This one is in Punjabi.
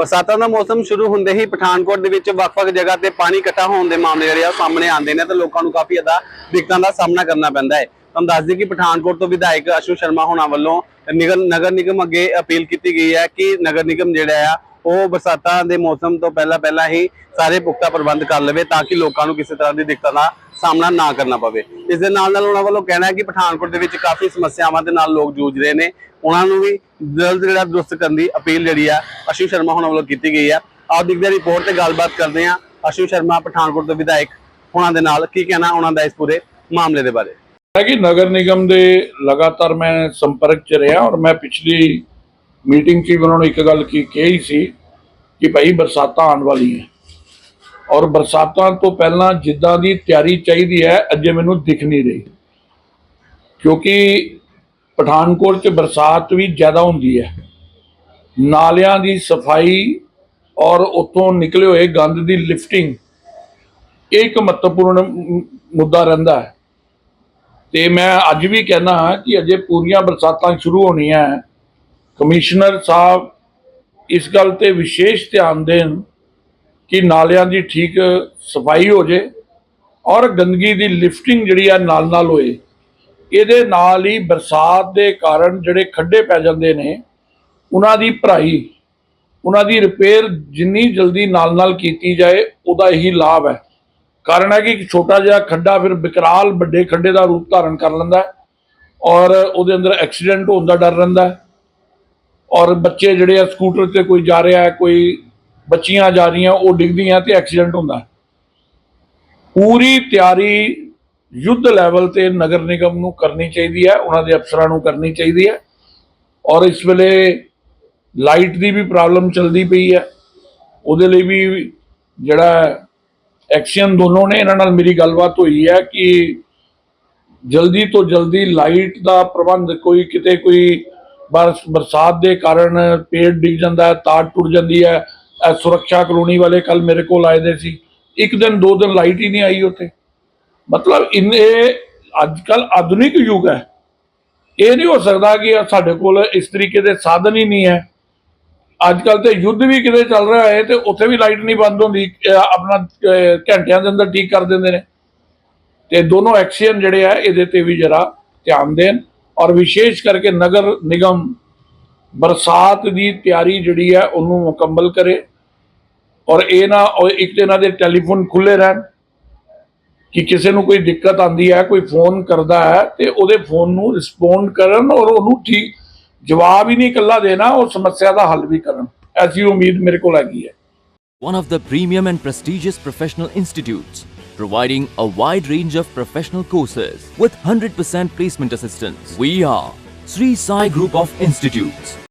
ਬਰਸਾਤਾਂ ਦਾ ਮੌਸਮ ਸ਼ੁਰੂ ਹੁੰਦੇ ਹੀ ਪਠਾਨਕੋਟ ਦੇ ਵਿੱਚ ਵੱਖ-ਵੱਖ ਜਗ੍ਹਾ ਤੇ ਪਾਣੀ ਇਕੱਠਾ ਹੋਣ ਦੇ ਮਾਮਲੇ ਜਿਹੜੇ ਆ ਸਾਹਮਣੇ ਆਉਂਦੇ ਨੇ ਤੇ ਲੋਕਾਂ ਨੂੰ ਕਾਫੀ ਜ਼ਿਆਦਾ ਦਿੱਕਤਾਂ ਦਾ ਸਾਹਮਣਾ ਕਰਨਾ ਪੈਂਦਾ ਹੈ। ਤੁਹਾਨੂੰ ਦੱਸ ਦਈਏ ਕਿ ਪਠਾਨਕੋਟ ਤੋਂ ਵਿਧਾਇਕ ਅਸ਼ੂ ਸ਼ਰਮਾ ਹੋਣਾ ਵੱਲੋਂ ਨਿਗਰ, ਨਗਰ ਨਿਗਮ ਅੱਗੇ ਅਪੀਲ ਕੀਤੀ ਗਈ ਹੈ ਕਿ ਨਗਰ ਨਿਗਮ ਜਿਹੜਾ ਆ, ਉਹ ਬਰਸਾਤਾਂ ਦੇ ਮੌਸਮ ਤੋਂ ਪਹਿਲਾਂ ਪਹਿਲਾਂ ਹੀ ਸਾਰੇ ਪੁਖਤਾ ਪ੍ਰਬੰਧ ਕਰ ਲਵੇ ਤਾਂ ਕਿ ਲੋਕਾਂ ਨੂੰ ਕਿਸੇ ਤਰ੍ਹਾਂ ਦੀ ਦਿੱਕਤਾਂ ਦਾ ਸਾਹਮਣਾ ਨਾ ਕਰਨਾ ਪਵੇ। ਇਸ ਦੇ ਨਾਲ ਨਾਲ ਉਹਨਾਂ ਵੱਲੋਂ ਕਹਿਣਾ ਹੈ ਕਿ ਪਠਾਨਕੋਟ ਦੇ ਵਿੱਚ ਕਾਫੀ ਸਮੱਸਿਆਵਾਂ ਦੇ ਨਾਲ ਲੋਕ ਜੂਝ ਰਹੇ ਨੇ। ਉਹਨਾਂ ਨੂੰ ਵੀ ਜਲਦ ਜਿਹੜਾ ਦੁਰਸਤ ਕਰਨ ਦੀ ਅਪੀਲ ਜਿਹੜੀ ਆ ਅਸ਼ੂ ਸ਼ਰਮਾ ਹੋਣਾ ਵੱਲੋਂ ਕੀਤੀ ਗਈ ਆ। ਆਪ ਦੇਖਦੇ ਹਾਂ ਰਿਪੋਰਟ ਤੇ ਗੱਲਬਾਤ ਕਰਦੇ ਹਾਂ ਅਸ਼ੂ ਸ਼ਰਮਾ, ਪਠਾਨਕੋਟ ਦੇ ਵਿਧਾਇਕ ਉਹਨਾਂ ਦੇ ਨਾਲ। ਕੀ ਕਹਿਣਾ ਉਹਨਾਂ ਦਾ ਇਸ ਪੂਰੇ ਮਾਮਲੇ ਦੇ ਬਾਰੇ? ਹੈ ਕਿ ਨਗਰ ਨਿਗਮ ਦੇ ਲਗਾਤਾਰ ਮੈਂ ਸੰਪਰਕ ਚ ਰਿਹਾ ਔਰ ਮੈਂ ਪਿਛਲੀ ਮੀਟਿੰਗ 'ਚ ਉਹਨਾਂ ਨੂੰ ਇੱਕ ਗੱਲ ਕੀ ਕਹੀ ਸੀ ਕਿ ਭਾਈ ਬਰਸਾਤਾਂ ਆਉਣ ਵਾਲੀਆਂ। ਔਰ ਬਰਸਾਤਾਂ ਤੋਂ ਪਹਿਲਾਂ ਜਿੱਦਾਂ ਦੀ ਤਿਆਰੀ ਚਾਹੀਦੀ ਹੈ, ਅੱਜੇ ਮੈਨੂੰ ਦਿਖ ਨਹੀਂ ਰਹੀ। ਕਿਉਂਕਿ ਪਠਾਨਕੋਟ 'ਚ ਬਰਸਾਤ ਵੀ ਜ਼ਿਆਦਾ ਹੁੰਦੀ ਹੈ। ਨਾਲਿਆਂ ਦੀ ਸਫ਼ਾਈ ਔਰ ਉੱਥੋਂ ਨਿਕਲੇ ਹੋਏ ਗੰਦ ਦੀ ਲਿਫਟਿੰਗ ਇਹ ਇੱਕ ਮਹੱਤਵਪੂਰਨ ਮੁੱਦਾ ਰਹਿੰਦਾ ਹੈ। ਤੇ ਮੈਂ ਅੱਜ ਵੀ ਕਹਿਣਾ ਹਾਂ ਕਿ ਅਜੇ ਪੂਰੀਆਂ ਬਰਸਾਤਾਂ ਸ਼ੁਰੂ ਹੋਣੀਆਂ ਹੈ। ਕਮਿਸ਼ਨਰ ਸਾਹਿਬ ਇਸ ਗੱਲ ਤੇ ਵਿਸ਼ੇਸ਼ ਧਿਆਨ ਦੇਣ ਕਿ ਨਾਲਿਆਂ ਦੀ ਠੀਕ ਸਫ਼ਾਈ ਹੋ ਜੇ ਔਰ ਗੰਦਗੀ ਦੀ ਲਿਫਟਿੰਗ ਜਿਹੜੀ ਆ ਨਾਲ ਨਾਲ ਹੋਏ। ਇਹਦੇ ਨਾਲ ਹੀ ਬਰਸਾਤ ਦੇ ਕਾਰਨ ਜਿਹੜੇ ਖੱਡੇ ਪੈ ਜਾਂਦੇ ਨੇ, ਉਹਨਾਂ ਦੀ ਭਰਾਈ, ਉਹਨਾਂ ਦੀ ਰਿਪੇਅਰ ਜਿੰਨੀ ਜਲਦੀ ਨਾਲ ਨਾਲ ਕੀਤੀ ਜਾਏ, ਉਹਦਾ ਹੀ ਲਾਭ ਹੈ। ਕਾਰਨ ਹੈ ਕਿ ਇੱਕ ਛੋਟਾ ਜਿਹਾ ਖੱਡਾ ਫਿਰ ਵਿਕਰਾਲ ਵੱਡੇ ਖੱਡੇ ਦਾ ਰੂਪ ਧਾਰਨ ਕਰ ਲੈਂਦਾ ਔਰ ਉਹਦੇ ਅੰਦਰ ਐਕਸੀਡੈਂਟ ਹੋਣ ਦਾ ਡਰ ਰਹਿੰਦਾ ਔਰ ਬੱਚੇ ਜਿਹੜੇ ਆ ਸਕੂਟਰ ਤੇ ਕੋਈ ਜਾ ਰਿਹਾ ਹੈ, ਕੋਈ ਬੱਚੀਆਂ ਜਾ ਰਹੀਆਂ, ਉਹ ਡਿੱਗਦੀਆਂ ਤੇ ਐਕਸੀਡੈਂਟ ਹੁੰਦਾ। ਪੂਰੀ ਤਿਆਰੀ ਯੁੱਧ ਲੈਵਲ ਤੇ ਨਗਰ ਨਿਗਮ ਨੂੰ ਕਰਨੀ ਚਾਹੀਦੀ ਹੈ, ਉਹਨਾਂ ਦੇ ਅਫਸਰਾਂ ਨੂੰ ਕਰਨੀ ਚਾਹੀਦੀ ਹੈ। ਔਰ ਇਸ ਵੇਲੇ ਲਾਈਟ ਦੀ ਵੀ ਪ੍ਰੋਬਲਮ ਚੱਲਦੀ ਪਈ ਹੈ। ਉਹਦੇ ਲਈ ਵੀ ਜਿਹੜਾ ਐਕਸ਼ਨ ਦੋਨੋਂ ਨੇ, ਇਹਨਾਂ ਨਾਲ ਮੇਰੀ ਗੱਲਬਾਤ ਹੋਈ ਹੈ ਕਿ ਜਲਦੀ ਤੋਂ ਜਲਦੀ ਲਾਈਟ ਦਾ ਪ੍ਰਬੰਧ ਕੋਈ ਕਿਤੇ ਕੋਈ ਬਰਸ, ਬਰਸਾਤ ਦੇ ਕਾਰਨ ਪੇੜ ਡਿੱਗ ਜਾਂਦਾ ਹੈ, ਤਾਰ ਟੁੱਟ ਜਾਂਦੀ ਹੈ ਸੁਰੱਖਿਆ ਕਲੋਨੀ ਵਾਲੇ ਕੱਲ ਮੇਰੇ ਕੋਲ ਆਏ ਦੇ ਸੀ। ਇੱਕ ਦਿਨ, ਦੋ ਦਿਨ ਲਾਈਟ ਹੀ ਨਹੀਂ ਆਈ ਉੱਥੇ। ਮਤਲਬ ਇੰਨੇ ਅੱਜ ਕੱਲ ਆਧੁਨਿਕ ਯੁੱਗ ਹੈ। ਇਹ ਨਹੀਂ ਹੋ ਸਕਦਾ ਕਿ ਸਾਡੇ ਕੋਲ ਇਸ ਤਰੀਕੇ ਦੇ ਸਾਧਨ ਹੀ ਨਹੀਂ ਹੈ। ਅੱਜ ਕੱਲ ਤੇ ਯੁੱਧ ਵੀ ਕਿਤੇ ਚੱਲ ਰਿਹਾ ਹੈ ਤੇ ਉੱਥੇ ਵੀ ਲਾਈਟ ਨਹੀਂ ਬੰਦ ਹੁੰਦੀ। ਆਪਣਾ ਘੰਟਿਆਂ ਦੇ ਅੰਦਰ ਠੀਕ ਕਰ ਦਿੰਦੇ ਨੇ। ਤੇ ਦੋਨੋਂ ਐਕਸ਼ਨ ਜਿਹੜੇ ਆ, ਇਹਦੇ ਤੇ ਵੀ ਜਰਾ ਧਿਆਨ ਦੇਣ। ਔਰ ਵਿਸ਼ੇਸ਼ ਕਰਕੇ ਨਗਰ ਨਿਗਮ ਬਰਸਾਤ ਦੀ ਤਿਆਰੀ ਜਿਹੜੀ ਹੈ, ਉਹਨੂੰ ਮੁਕੰਮਲ ਕਰੇ। ਔਰ ਇਹ ਨਾ ਔਰ ਇੱਕ ਤੇ ਇਹਨਾਂ ਦੇ ਟੈਲੀਫੋਨ ਖੁੱਲੇ ਰਹਿਣ ਕਿ ਕਿਸੇ ਨੂੰ ਕੋਈ ਦਿੱਕਤ ਆਂਦੀ ਹੈ ਕੋਈ ਫੋਨ ਕਰਦਾ ਹੈ ਤੇ ਉਹਦੇ ਫੋਨ ਨੂੰ ਰਿਸਪੌਂਡ ਕਰਨ ਔਰ ਉਹਨੂੰ ਠੀਕ ਜਵਾਬ ਹੀ ਨਹੀਂ ਇਕੱਲਾ ਦੇਣਾ ਉਹ ਸਮੱਸਿਆ ਦਾ ਹੱਲ ਵੀ ਕਰਨ ਐਸੀ ਉਮੀਦ ਮੇਰੇ ਕੋਲ ਹੈਗੀ ਹੈ one of the premium and prestigious professional institutes, providing a wide range of professional courses with 100% placement assistance. We are Sri Sai Group of Institutes.